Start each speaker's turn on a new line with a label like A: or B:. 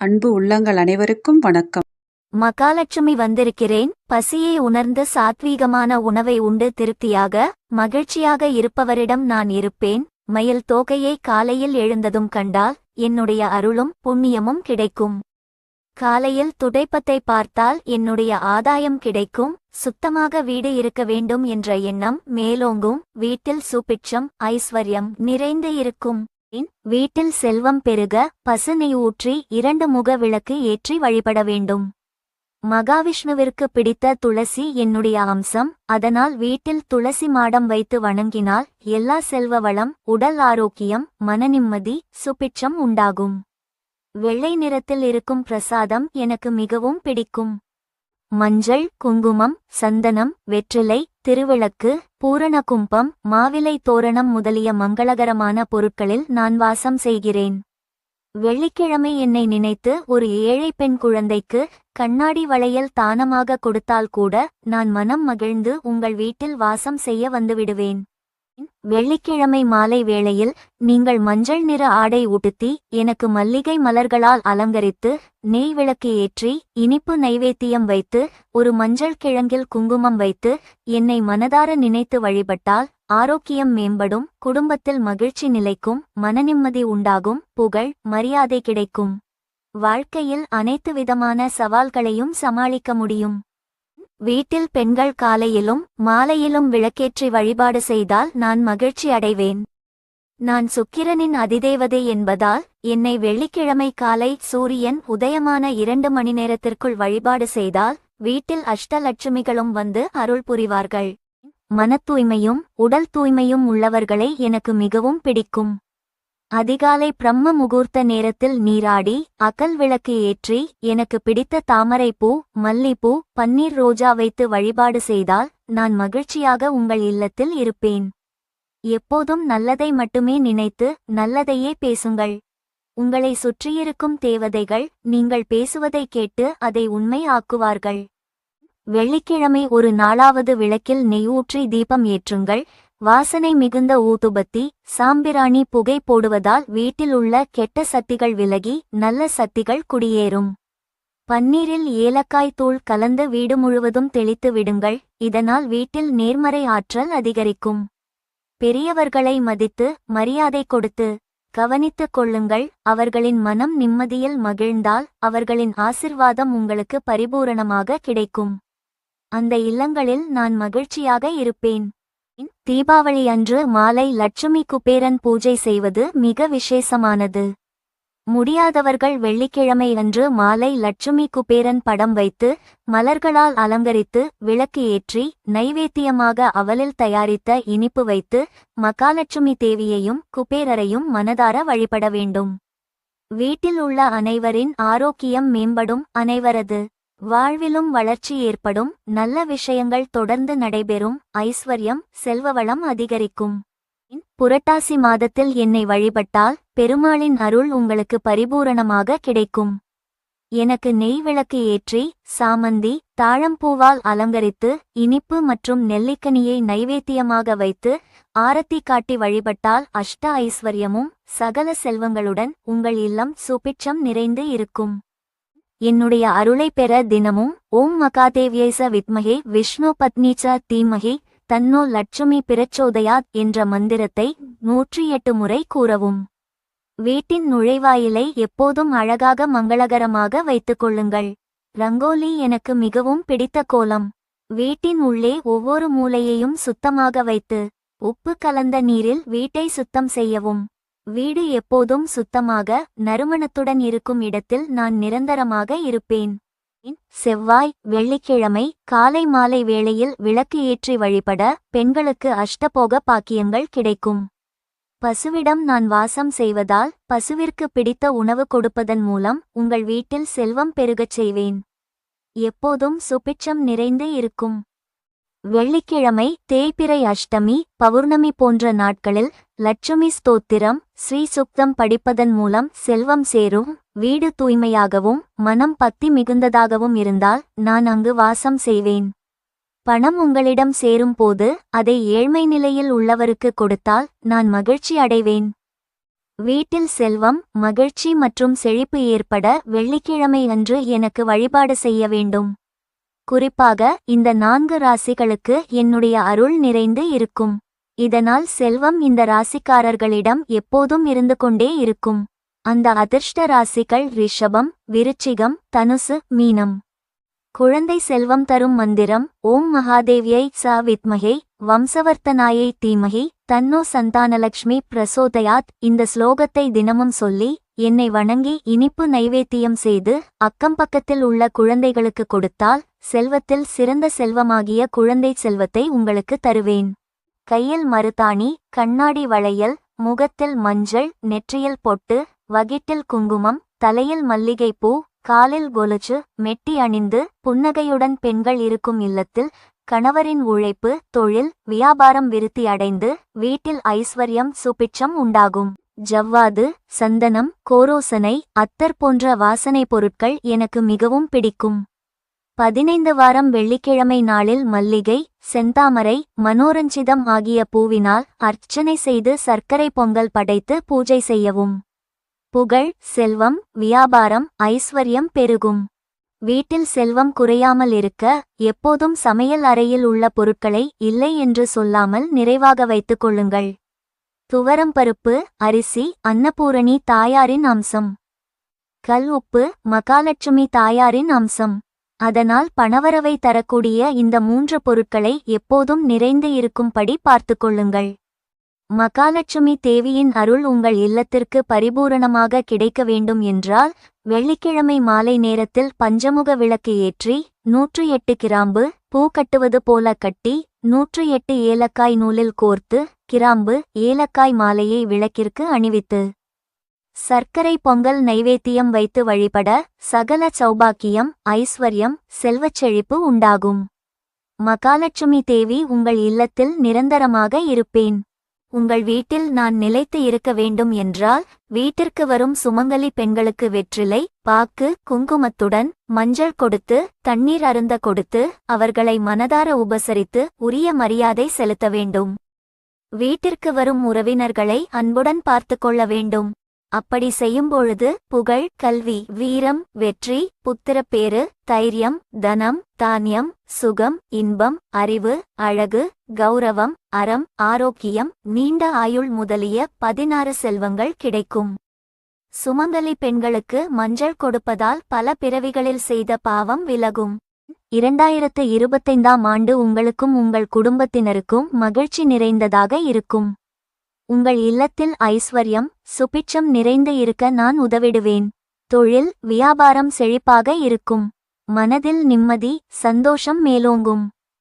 A: அன்பு உள்ளங்கள் அனைவருக்கும் வணக்கம்.
B: மகாலட்சுமி வந்திருக்கிறேன். பசியை உணர்ந்து சாத்வீகமான உணவை உண்டு. திருப்தியாக மகிழ்ச்சியாக இருப்பவரிடம் நான் இருப்பேன். மயில் தோகையை காலையில் எழுந்ததும் கண்டால் என்னுடைய அருளும் புண்ணியமும் கிடைக்கும். காலையில் துடைப்பத்தை பார்த்தால் என்னுடைய ஆதாயம் கிடைக்கும். சுத்தமாக வீடு இருக்க வேண்டும் என்ற எண்ணம் மேலோங்கும். வீட்டில் சுபிட்சம் ஐஸ்வர்யம் நிறைந்து இருக்கும். வீட்டில் செல்வம் பெருக பசுனை ஊற்றி இரண்டு முக விளக்கு ஏற்றி வழிபட வேண்டும். மகாவிஷ்ணுவிற்கு பிடித்த துளசி என்னுடைய அம்சம். அதனால் வீட்டில் துளசி மாடம் வைத்து வணங்கினால் எல்லா செல்வ வளம் உடல் ஆரோக்கியம் மனநிம்மதி சுபிட்சம் உண்டாகும். வெள்ளை நிறத்தில் இருக்கும் பிரசாதம் எனக்கு மிகவும் பிடிக்கும். மஞ்சள் குங்குமம் சந்தனம் வெற்றிலை திருவிளக்கு பூரண கும்பம் மாவிலை தோரணம் முதலிய மங்களகரமான பொருட்களில் நான் வாசம் செய்கிறேன். வெள்ளிக்கிழமை என்னை நினைத்து ஒரு ஏழை பெண் குழந்தைக்கு கண்ணாடி வளையல் தானமாக கொடுத்தால் கூட நான் மனம் மகிழ்ந்து உங்கள் வீட்டில் வாசம் செய்ய வந்துவிடுவேன். வெள்ளிக்கிழமை மாலை வேளையில் நீங்கள் மஞ்சள் நிற ஆடை உடுத்தி எனக்கு மல்லிகை மலர்களால் அலங்கரித்து நெய் விளக்கு ஏற்றி இனிப்பு நைவேத்தியம் வைத்து ஒரு மஞ்சள் கிழங்கில் குங்குமம் வைத்து என்னை மனதார நினைத்து வழிபட்டால் ஆரோக்கியம் மேம்படும் குடும்பத்தில் மகிழ்ச்சி நிலைக்கும் மனநிம்மதி உண்டாகும் புகழ் மரியாதை கிடைக்கும். வாழ்க்கையில் அனைத்து விதமான சவால்களையும் சமாளிக்க முடியும். வீட்டில் பெண்கள் காலையிலும் மாலையிலும் விளக்கேற்றி வழிபாடு செய்தால் நான் மகிழ்ச்சி அடைவேன். நான் சுக்கிரனின் அதிதேவதை என்பதால் என்னை வெள்ளிக்கிழமை காலை சூரியன் உதயமான இரண்டு மணி நேரத்திற்குள் வழிபாடு செய்தால் வீட்டில் அஷ்டலட்சுமிகளும் வந்து அருள் புரிவார்கள். மன தூய்மையும் உடல் தூய்மையும் உள்ளவர்களை எனக்கு மிகவும் பிடிக்கும். அதிகாலை பிரம்ம முகூர்த்த நேரத்தில் நீராடி அகல் விளக்கு ஏற்றி எனக்கு பிடித்த தாமரைப்பூ மல்லிப்பூ பன்னீர் ரோஜா வைத்து வழிபாடு செய்தால் நான் மகிழ்ச்சியாக உங்கள் இல்லத்தில் இருப்பேன். எப்போதும் நல்லதை மட்டுமே நினைத்து நல்லதையே பேசுங்கள். உங்களை சுற்றியிருக்கும் தேவதைகள் நீங்கள் பேசுவதை கேட்டு அதை உண்மை ஆக்குவார்கள். வெள்ளிக்கிழமை ஒரு நாளாவது விளக்கில் நெய் ஊற்றி தீபம் ஏற்றுங்கள் வாசனை மிகுந்த ஊதுபத்தி சாம்பிராணி புகை போடுவதால் வீட்டில் உள்ள கெட்ட சக்திகள் விலகி நல்ல சக்திகள் குடியேறும். பன்னீரில் ஏலக்காய் தூள் கலந்து வீடு முழுவதும் தெளித்து விடுங்கள் இதனால் வீட்டில் நேர்மறை ஆற்றல் அதிகரிக்கும். பெரியவர்களை மதித்து மரியாதை கொடுத்து கவனித்துக் கொள்ளுங்கள் அவர்களின் மனம் நிம்மதியில் மகிழ்ந்தால் அவர்களின் ஆசிர்வாதம் உங்களுக்கு பரிபூரணமாக கிடைக்கும். அந்த இல்லங்களில் நான் மகிழ்ச்சியாக இருப்பேன். தீபாவளி அன்று மாலை லட்சுமி குபேரன் பூஜை செய்வது மிக விசேஷமானது. முடியாதவர்கள் வெள்ளிக்கிழமை அன்று மாலை லட்சுமி குபேரன் படம் வைத்து மலர்களால் அலங்கரித்து விளக்கு ஏற்றி நைவேத்தியமாக அவலில் தயாரித்த இனிப்பு வைத்து மகாலட்சுமி தேவியையும் குபேரரையும் மனதார வழிபட வேண்டும். வீட்டில் உள்ள அனைவரின் ஆரோக்கியம் மேம்படும் அனைவரது வாழ்விலும் வளர்ச்சி ஏற்படும் நல்ல விஷயங்கள் தொடர்ந்து நடைபெறும் ஐஸ்வர்யம் செல்வவளம் அதிகரிக்கும். புரட்டாசி மாதத்தில் என்னை வழிபட்டால் பெருமாளின் அருள் உங்களுக்கு பரிபூரணமாக கிடைக்கும். எனக்கு நெய் விளக்கு ஏற்றி சாமந்தி தாழம்பூவால் அலங்கரித்து இனிப்பு மற்றும் நெல்லிக்கனியை நைவேத்தியமாக வைத்து ஆரத்தி காட்டி வழிபட்டால் அஷ்ட ஐஸ்வர்யமும் சகல செல்வங்களுடன் உங்கள் இல்லம் சுபிட்சம் நிறைந்து இருக்கும். என்னுடைய அருளை பெற தினமும் ஓம் மகாதேவியேச வித்மகே விஷ்ணு பத்னீச்ச தீமகே தன்னோ லட்சுமி பிரச்சோதயாத் என்ற மந்திரத்தை நூற்றி எட்டு முறை கூறவும். வீட்டின் நுழைவாயிலை எப்போதும் அழகாக மங்களகரமாக வைத்துக் கொள்ளுங்கள். ரங்கோலி எனக்கு மிகவும் பிடித்த கோலம். வீட்டின் உள்ளே ஒவ்வொரு மூலையையும் சுத்தமாக வைத்து உப்பு கலந்த நீரில் வீட்டை சுத்தம் செய்யவும். வீடு எப்போதும் சுத்தமாக நறுமணத்துடன் இருக்கும் இடத்தில் நான் நிரந்தரமாக இருப்பேன். செவ்வாய் வெள்ளிக்கிழமை காலை மாலை வேளையில் விளக்கு ஏற்றி வழிபட பெண்களுக்கு அஷ்டபோக பாக்கியங்கள் கிடைக்கும். பசுவிடம் நான் வாசம் செய்வதால் பசுவிற்கு பிடித்த உணவு கொடுப்பதன் மூலம் உங்கள் வீட்டில் செல்வம் பெருகச் செய்வேன். எப்போதும் சுபிட்சம் நிறைந்து இருக்கும். வெள்ளிக்கிழமை தேய்பிறை அஷ்டமி பௌர்ணமி போன்ற நாட்களில் லட்சுமி ஸ்தோத்திரம் ஸ்ரீ சுக்தம் படிப்பதன் மூலம் செல்வம் சேரும் வீடு தூய்மையாகவும் மனம் பத்தி மிகுந்ததாகவும் இருந்தால் நான் அங்கு வாசம் செய்வேன். பணம் உங்களிடம் சேரும் போது அதை ஏழ்மை நிலையில் உள்ளவருக்கு கொடுத்தால் நான் மகிழ்ச்சி அடைவேன். வீட்டில் செல்வம் மகிழ்ச்சி மற்றும் செழிப்பு ஏற்பட வெள்ளிக்கிழமை அன்று எனக்கு வழிபாடு செய்ய வேண்டும். குறிப்பாக இந்த நான்கு ராசிகளுக்கு என்னுடைய அருள் நிறைந்து இருக்கும். இதனால் செல்வம் இந்த ராசிக்காரர்களிடம் எப்போதும் இருந்து கொண்டே இருக்கும். அந்த அதிர்ஷ்ட ராசிகள் ரிஷபம் விருச்சிகம் தனுசு மீனம். குழந்தை செல்வம் தரும் மந்திரம் ஓம் மகாதேவியை ச வித்மகே வம்சவர்த்தனாயை தீமகி தன்னோ சந்தானலக்ஷ்மி பிரசோதயாத் இந்த ஸ்லோகத்தை தினமும் சொல்லி என்னை வணங்கி இனிப்பு நைவேத்தியம் செய்து அக்கம் பக்கத்தில் உள்ள குழந்தைகளுக்கு கொடுத்தால் செல்வத்தில் சிறந்த செல்வமாகிய குழந்தை செல்வத்தை உங்களுக்கு தருவேன். கையில் மருதாணி கண்ணாடி வளையல் முகத்தில் மஞ்சள் நெற்றியில் பொட்டு வகிட்டில் குங்குமம் தலையில் மல்லிகைப்பூ காலில் கொலுச்சு மெட்டி அணிந்து புன்னகையுடன் பெண்கள் இருக்கும் இல்லத்தில் கணவரின் உழைப்பு தொழில் வியாபாரம் விருத்தி அடைந்து வீட்டில் ஐஸ்வர்யம் சுபிட்சம் உண்டாகும். ஜவ்வாது சந்தனம் கோரோசனை அத்தர் போன்ற வாசனை பொருட்கள் எனக்கு மிகவும் பிடிக்கும். பதினைந்து வாரம் வெள்ளிக்கிழமை நாளில் மல்லிகை செந்தாமரை மனோரஞ்சிதம் ஆகிய பூவினால் அர்ச்சனை செய்து சர்க்கரை பொங்கல் படைத்து பூஜை செய்யவும். புகழ் செல்வம் வியாபாரம் ஐஸ்வர்யம் பெருகும். வீட்டில் செல்வம் குறையாமல் இருக்க எப்போதும் சமையல் அறையில் உள்ள பொருட்களை இல்லை என்று சொல்லாமல் நிறைவாக வைத்துக் கொள்ளுங்கள். துவரம் பருப்பு அரிசி அன்னபூரணி தாயாரின் அம்சம். கல் உப்பு மகாலட்சுமி தாயாரின் அம்சம். அதனால் பணவரவை தரக்கூடிய இந்த மூன்று பொருட்களை எப்போதும் நிறைந்து இருக்கும்படி பார்த்துக் கொள்ளுங்கள். மகாலட்சுமி தேவியின் அருள் உங்கள் இல்லத்திற்கு பரிபூரணமாக கிடைக்க வேண்டும் என்றால் வெள்ளிக்கிழமை மாலை நேரத்தில் பஞ்சமுக விளக்கு ஏற்றி நூற்று எட்டு கிராம்பு பூ கட்டுவது போல கட்டி நூற்று எட்டு ஏலக்காய் நூலில் கோர்த்து கிராம்பு ஏலக்காய் மாலையை விளக்கிற்கு அணிவித்து சர்க்கரை பொங்கல் நைவேத்தியம் வைத்து வழிபட சகல சௌபாக்கியம் ஐஸ்வர்யம் செல்வச் செழிப்பு உண்டாகும். மகாலட்சுமி தேவி உங்கள் இல்லத்தில் நிரந்தரமாக இருப்பேன். உங்கள் வீட்டில் நான் நிலைத்து இருக்க வேண்டும் என்றால் வீட்டிற்கு வரும் சுமங்கலி பெண்களுக்கு வெற்றிலை பாக்கு குங்குமத்துடன் மஞ்சள் கொடுத்து தண்ணீர் அருந்த கொடுத்து அவர்களை மனதார உபசரித்து உரிய மரியாதை செலுத்த வேண்டும். வீட்டிற்கு வரும் உறவினர்களை அன்புடன் பார்த்துக் கொள்ள வேண்டும். அப்படி செய்யும்பொழுது புகழ் கல்வி வீரம் வெற்றி புத்திரப்பேறு தைரியம் தனம் தானியம் சுகம் இன்பம் அறிவு அழகு கௌரவம் அறம் ஆரோக்கியம் நீண்ட ஆயுள் முதலிய பதினாறு செல்வங்கள் கிடைக்கும். சுமங்கலி பெண்களுக்கு மஞ்சள் கொடுப்பதால் பல பிறவிகளில் செய்த பாவம் விலகும். இரண்டாயிரத்து இருபத்தைந்தாம் ஆண்டு உங்களுக்கும் உங்கள் குடும்பத்தினருக்கும் மகிழ்ச்சி நிறைந்ததாக இருக்கும். உங்கள் இல்லத்தில் ஐஸ்வர்யம் சுபிட்சம் நிறைந்து இருக்க நான் உதவிடுவேன். தொழில் வியாபாரம் செழிப்பாக இருக்கும். மனதில் நிம்மதி சந்தோஷம் மேலோங்கும்.